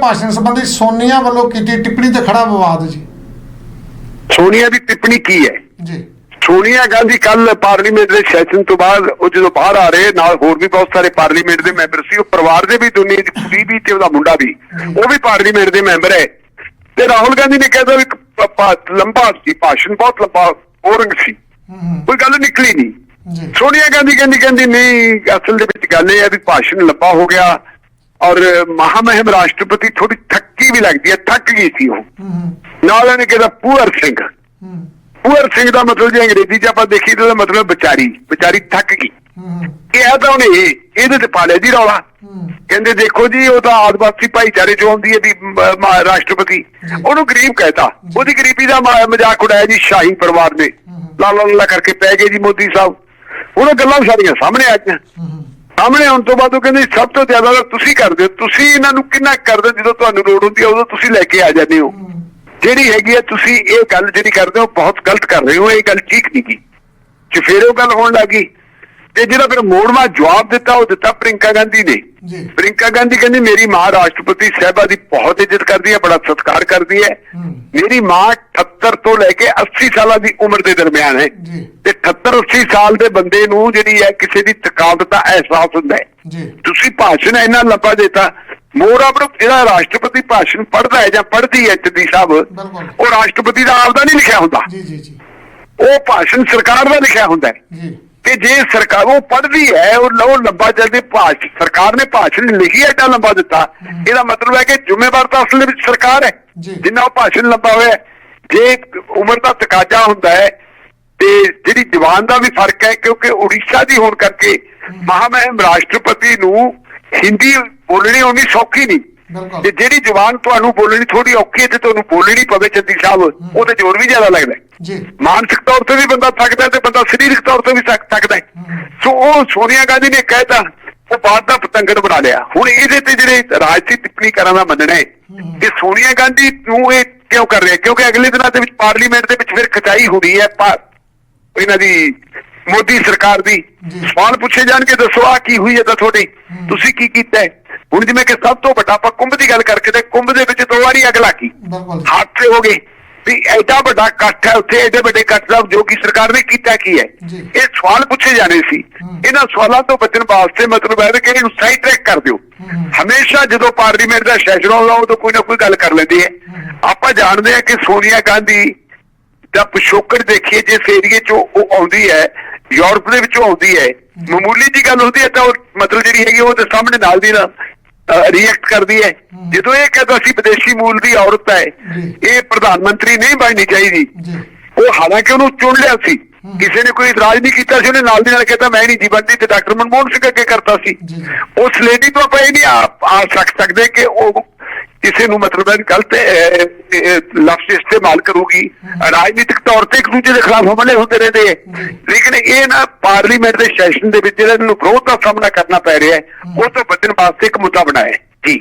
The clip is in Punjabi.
ਭਾਸ਼ਣ ਸੰਬੰਧੀ ਸੋਨੀਆ ਵੱਲੋਂ ਕੀਤੀ ਟਿੱਪਣੀ ਤੇ ਖੜਾ ਵਿਵਾਦ ਜੀ। ਸੋਨੀਆ ਦੀ ਟਿੱਪਣੀ ਕੀ ਹੈ? ਜੀ। ਸੋਨੀਆ ਗਾਂਧੀ ਕੱਲ ਪਾਰਲੀਮੈਂਟ ਦੇ ਸੈਸ਼ਨ ਤੋਂ ਬਾਅਦ ਉਹ ਜਦੋਂ ਬਾਹਰ ਆ ਰਹੇ ਨਾਲ ਹੋਰ ਵੀ ਬਹੁਤ ਸਾਰੇ ਪਾਰਲੀਮੈਂਟ ਦੇ ਮੈਂਬਰ ਸੀ ਉਹ ਪਰਿਵਾਰ ਦੇ ਵੀ ਦੁਨੀਆ ਦੀ ਕੁੜੀ ਵੀ ਤੇ ਉਹਦਾ ਮੁੰਡਾ ਵੀ ਉਹ ਵੀ ਪਾਰਲੀਮੈਂਟ ਦੇ ਮੈਂਬਰ ਹੈ। ਤੇ ਰਾਹੁਲ ਗਾਂਧੀ ਨੇ ਕਹਿੰਦਾ ਵੀ ਲੰਬਾ ਸੀ ਭਾਸ਼ਣ ਬਹੁਤ ਲੰਬਾ ਬੋਰਿੰਗ ਸੀ। ਕੋਈ ਗੱਲ ਨਿਕਲੀ ਨਹੀਂ। ਸੋਨੀਆ ਗਾਂਧੀ ਕਹਿੰਦੀ ਕਹਿੰਦੀ ਨਹੀਂ ਅਸਲ ਦੇ ਵਿੱਚ ਗੱਲ ਇਹ ਹੈ ਵੀ ਭਾਸ਼ਣ ਲੰਬਾ ਹੋ ਗਿਆ। ਔਰ ਮਹਾਮਹਿਮ ਰਾਸ਼ਟਰਪਤੀ ਥੋੜੀ ਥੱਕੀ ਵੀ ਲੱਗਦੀ ਹੈ ਥੱਕ ਗਈ ਸੀ ਉਹ। ਨਾਲ ਉਹਨੇ ਕਿਹਾ ਪੂਅਰ ਸਿੰਘ। ਹੂੰ ਪੂਅਰ ਸਿੰਘ ਦਾ ਮਤਲਬ ਜੇ ਅੰਗਰੇਜ਼ੀ ਚ ਆਪਾਂ ਦੇਖੀ ਤਾਂ ਮਤਲਬ ਵਿਚਾਰੀ ਵਿਚਾਰੀ ਥੱਕ ਗਈ। ਕਿਹਾ ਤਾਂ ਉਹਨੇ ਇਹ, ਇਹਦੇ ਤੇ ਪਾ ਲਿਆ ਜੀ ਰੌਲਾ। ਕਹਿੰਦੇ ਦੇਖੋ ਜੀ ਉਹ ਤਾਂ ਆਦਿਵਾਸੀ ਭਾਈਚਾਰੇ ਚੋਂ ਆਉਂਦੀ ਹੈ ਮ- ਰਾਸ਼ਟਰਪਤੀ। ਉਹਨੂੰ ਗਰੀਬ ਕਹਿਤਾ। ਉਹਦੀ ਗਰੀਬੀ ਦਾ ਮਜ਼ਾਕ ਉਡਾਇਆ ਜੀ ਸ਼ਾਹੀ ਪਰਿਵਾਰ ਨੇ। ਲਾ ਲਾ ਕਰਕੇ ਪੈ ਗਏ ਜੀ ਮੋਦੀ ਸਾਹਿਬ। ਉਹਨਾਂ ਗੱਲਾਂ ਸਾਰੀਆਂ ਸਾਹਮਣੇ ਆ ਗਈਆਂ ਸਾਹਮਣੇ ਆਉਣ ਤੋਂ ਬਾਅਦ ਉਹ ਕਹਿੰਦੇ ਸਭ ਤੋਂ ਜ਼ਿਆਦਾ ਤਾਂ ਤੁਸੀਂ ਕਰਦੇ ਹੋ। ਤੁਸੀਂ ਇਹਨਾਂ ਨੂੰ ਕਿੰਨਾ ਕਰਦੇ ਜਦੋਂ ਤੁਹਾਨੂੰ ਲੋੜ ਹੁੰਦੀ ਹੈ ਉਦੋਂ ਤੁਸੀਂ ਲੈ ਕੇ ਆ ਜਾਂਦੇ ਹੋ। ਜਿਹੜੀ ਹੈਗੀ ਹੈ ਤੁਸੀਂ ਇਹ ਗੱਲ ਜਿਹੜੀ ਕਰਦੇ ਹੋ ਬਹੁਤ ਗਲਤ ਕਰ ਰਹੇ ਹੋ। ਇਹ ਗੱਲ ਠੀਕ ਨਹੀਂ ਕੀ ਚਫੇਰੇ ਉਹ ਗੱਲ ਹੋਣ ਲੱਗੀ। ਤੇ ਜਿਹੜਾ ਫਿਰ ਮੋੜਵਾ ਜਵਾਬ ਦਿੱਤਾ ਉਹ ਦਿੱਤਾ ਪ੍ਰਿੰਕਾ ਗਾਂਧੀ ਨੇ। ਜੀ। ਪ੍ਰਿੰਕਾ ਗਾਂਧੀ ਕਹਿੰਦੀ ਮੇਰੀ ਮਾਂ ਰਾਸ਼ਟਰਪਤੀ ਸਾਹਿਬਾ ਦੀ ਬਹੁਤ ਇੱਜ਼ਤ ਕਰਦੀ ਹੈ ਬੜਾ ਸਤਿਕਾਰ ਕਰਦੀ ਹੂੰ। ਮੇਰੀ ਮਾਂ 78 ਤੋਂ ਲੈ ਕੇ 80 ਸਾਲਾਂ ਦੀ ਉਮਰ ਦੇ ਦਰਮਿਆਨ ਹੈ। ਤੇ 78 80 ਸਾਲ ਦੇ ਬੰਦੇ ਨੂੰ ਜਿਹੜੀ ਹੈ ਕਿਸੇ ਦੀ ਥਕਾਵਟ ਦਾ ਅਹਿਸਾਸ ਹੁੰਦਾ ਹੈ। ਤੁਸੀਂ ਭਾਸ਼ਣ ਇੰਨਾ ਲੰਬਾ ਦਿੱਤਾ ਮੋਰ ਆਪਣਾ ਜਿਹੜਾ ਰਾਸ਼ਟਰਪਤੀ ਭਾਸ਼ਣ ਪੜ੍ਹਦਾ ਹੈ ਜਾਂ ਪੜ੍ਹਦੀ ਹੈ ਚੰਦੀ ਸਾਹਿਬ। ਉਹ ਰਾਸ਼ਟਰਪਤੀ ਦਾ ਆਪਦਾ ਨਹੀਂ ਲਿਖਿਆ ਹੁੰਦਾ। ਜੀ ਜੀ ਜੀ। ਉਹ ਭਾਸ਼ਣ ਸਰਕਾਰ ਦਾ ਲਿਖਿਆ ਹੁੰਦਾ ਹੈ। ਜੀ। ਤੇ ਜੇ ਸਰਕਾਰ ਉਹ ਪੜ੍ਹਦੀ ਹੈ ਉਹ ਲੋ ਲੰਬਾ ਜਲਦੀ ਭਾਸ਼ਣ ਸਰਕਾਰ ਨੇ ਭਾਸ਼ਣ ਲਿਖੀ ਐਡਾ ਲੰਬਾ ਦਿੱਤਾ। ਇਹਦਾ ਮਤਲਬ ਹੈ ਕਿ ਜ਼ਿੰਮੇਵਾਰ ਤਾਂ ਅਸਲ ਵਿੱਚ ਸਰਕਾਰ ਹੈ। ਜਿੰਨਾ ਉਹ ਭਾਸ਼ਣ ਲੰਬਾ ਹੋਇਆ। ਜੇ ਉਮਰ ਦਾ ਤਕਾਜ਼ਾ ਹੁੰਦਾ ਹੈ ਤੇ ਜਿਹੜੀ ਜਵਾਨ ਦਾ ਵੀ ਫ਼ਰਕ ਹੈ ਕਿਉਂਕਿ ਉੜੀਸਾ ਦੀ ਹੋਣ ਕਰਕੇ ਮਹਾਮਹਿਮ ਰਾਸ਼ਟਰਪਤੀ ਨੂੰ ਹਿੰਦੀ ਬੋਲਣੀ ਉਹਨੀ ਸੌਖੀ ਨਹੀਂ। ਤੇ ਜਿਹੜੀ ਜਵਾਨ ਤੁਹਾਨੂੰ ਬੋਲਣੀ ਥੋੜੀ ਔਖੀ ਹੈ ਤੇ ਤੁਹਾਨੂੰ ਬੋਲਣੀ ਪਵੇ ਚੰਦੀ ਸਾਹਿਬ ਉਹਦੇ ਜ਼ੋਰ ਵੀ ਜ਼ਿਆਦਾ ਲੱਗਦਾ ਜੀ। ਮਾਨਸਿਕ ਤੌਰ ਤੇ ਵੀ ਬੰਦਾ ਥੱਕਦਾ ਤੇ ਬੰਦਾ ਸਰੀਰਕ ਤੌਰ ਤੇ ਵੀ ਥੱਕ ਥੱਕਦਾ ਸੋ ਉਹ ਸੋਨੀਆ ਗਾਂਧੀ ਨੇ ਕਹਿਤਾ ਉਹ ਬਾਤ ਦਾ ਪਤੰਗੜ ਬਣਾ ਲਿਆ। ਹੁਣ ਇਹਦੇ ਤੇ ਜਿਹੜੇ ਰਾਜਸੀ ਟਿੱਪਣੀ ਕਰਨ ਦਾ ਮੰਨਣਾ ਹੈ ਕਿ ਸੋਨੀਆ ਗਾਂਧੀ ਨੂੰ ਇਹ ਕਿਉਂ ਕਰ ਰਿਹਾ? ਕਿਉਂਕਿ ਅਗਲੇ ਦਿਨਾਂ ਦੇ ਵਿੱਚ ਪਾਰਲੀਮੈਂਟ ਦੇ ਵਿੱਚ ਫਿਰ ਖਚਾਈ ਹੈ ਪਾ- ਇਹਨਾਂ ਦੀ ਮੋਦੀ ਸਰਕਾਰ ਦੀ। ਸਵਾਲ ਪੁੱਛੇ ਜਾਣਗੇ ਦੱਸੋ ਆ ਕੀ ਹੋਈ ਹੈ ਤਾਂ ਤੁਹਾਡੀ? ਤੁਸੀਂ ਕੀ ਕੀਤਾ ਹੈ? ਹੁਣ ਜਿਵੇਂ ਕਿ ਸਭ ਤੋਂ ਵੱਡਾ ਆਪਾਂ ਕੁੰਭ ਦੀ ਗੱਲ ਕਰਕੇ ਤੇ ਕੁੰਭ ਦੇ ਵਿੱਚ ਦੋ ਵਾਰੀ ਅੱਗ ਲੱਗੀ ਬਿਲਕੁਲ ਹਾਦਸੇ ਹੋ ਗਏ। ਵੀ ਐਡਾ ਵੱਡਾ ਇਕੱਠ ਹੈ ਉੱਥੇ ਐਡੇ ਵੱਡੇ ਇਕੱਠ ਦਾ ਜੋ ਕਿ ਸਰਕਾਰ ਨੇ ਕੀਤਾ ਕੀ ਹੈ। ਇਹ ਸਵਾਲ ਪੁੱਛੇ ਜਾਣੇ ਸੀ। ਇਹਨਾਂ ਸਵਾਲਾਂ ਤੋਂ ਬਚਣ ਵਾਸਤੇ ਮਤਲਬ ਹੈ ਕਿ ਇਹਨੂੰ ਸਹੀ ਟਰੈਕ ਕਰ ਦਿਓ। ਹਮੇਸ਼ਾ ਜਦੋਂ ਪਾਰਲੀਮੈਂਟ ਦਾ ਸੈਸ਼ਨ ਆਉਂਦਾ ਉਦੋਂ ਕੋਈ ਨਾ ਕੋਈ ਗੱਲ ਕਰ ਲੈਂਦੀ ਹੈ। ਆਪਾਂ ਜਾਣਦੇ ਹਾਂ ਕਿ ਸੋਨੀਆ ਗਾਂਧੀ ਦਾ ਪਿਛੋਕੜ ਦੇਖੀਏ ਜਿਸ ਏਰੀਏ ਚੋਂ ਉਹ ਆਉਂਦੀ ਹੈ ਯੂਰਪ ਦੇ ਵਿੱਚੋਂ ਆਉਂਦੀ ਹੈ। ਮਾਮੂਲੀ ਜੀ ਗੱਲ ਹੁੰਦੀ ਹੈ ਤਾਂ ਉਹ ਮਤਲਬ ਜਿਹੜੀ ਹੈਗੀ ਉਹ ਤੇ ਸਾਹਮਣੇ ਨਾਲ ਦੀ ਨਾਲ ਰਿਐਕਟ ਕਰਦੀ ਹੈ। ਜਦੋਂ ਇਹ ਕਹਿੰਦਾ ਸੀ ਵਿਦੇਸ਼ੀ ਮੂਲ ਦੀ ਔਰਤ ਹੈ ਜੀ। ਇਹ ਪ੍ਰਧਾਨ ਮੰਤਰੀ ਨਹੀਂ ਬਣਨੀ ਚਾਹੀਦੀ। ਜੀ। ਉਹ ਹਾਲਾਂਕਿ ਉਹਨੂੰ ਚੁਣ ਲਿਆ ਸੀ। ਕਿਸੇ ਨੇ ਕੋਈ ਇਤਰਾਜ਼ ਨਹੀਂ ਕੀਤਾ ਸੀ ਉਹਨੇ ਨਾਲ ਦੀ ਨਾਲ ਕਹਿੰਦਾ ਮੈਂ ਨਹੀਂ ਜੀਵਨਦੀ ਤੇ ਡਾਕਟਰ ਮਨਮੋਹਨ ਸਿੰਘ ਅੱਗੇ ਕਰਤਾ ਸੀ। ਜੀ, ਜੀ। ਉਸ ਲੇਡੀ ਤੋਂ ਆਪਾਂ ਇਹ ਨਹੀਂ ਆ ਆ ਸਕ ਸਕਦੇ ਕਿ ਉਹ ਕਿਸੇ ਨੂੰ ਮਤਲਬ ਹੈ ਗਲਤ ਲਫ਼ਜ਼ ਇਸਤੇਮਾਲ ਕਰੂਗੀ। ਰਾਜਨੀਤਿਕ ਤੌਰ ਤੇ ਇੱਕ ਦੂਜੇ ਦੇ ਖਿਲਾਫ ਹਮਲੇ ਹੁੰਦੇ ਰਹਿੰਦੇ ਹੈ। ਲੇਕਿਨ ਇਹ ਨਾ ਪਾਰਲੀਮੈਂਟ ਦੇ ਸੈਸ਼ਨ ਦੇ ਵਿੱਚ ਜਿਹੜਾ ਇਹਨੂੰ ਵਿਰੋਧ ਦਾ ਸਾਹਮਣਾ ਕਰਨਾ ਪੈ ਰਿਹਾ ਹੈ ਉਹ ਤੋਂ ਬਚਣ ਵਾਸਤੇ ਇੱਕ ਮੁੱਦਾ ਬਣਾਇਆ ਹੈ। ਜੀ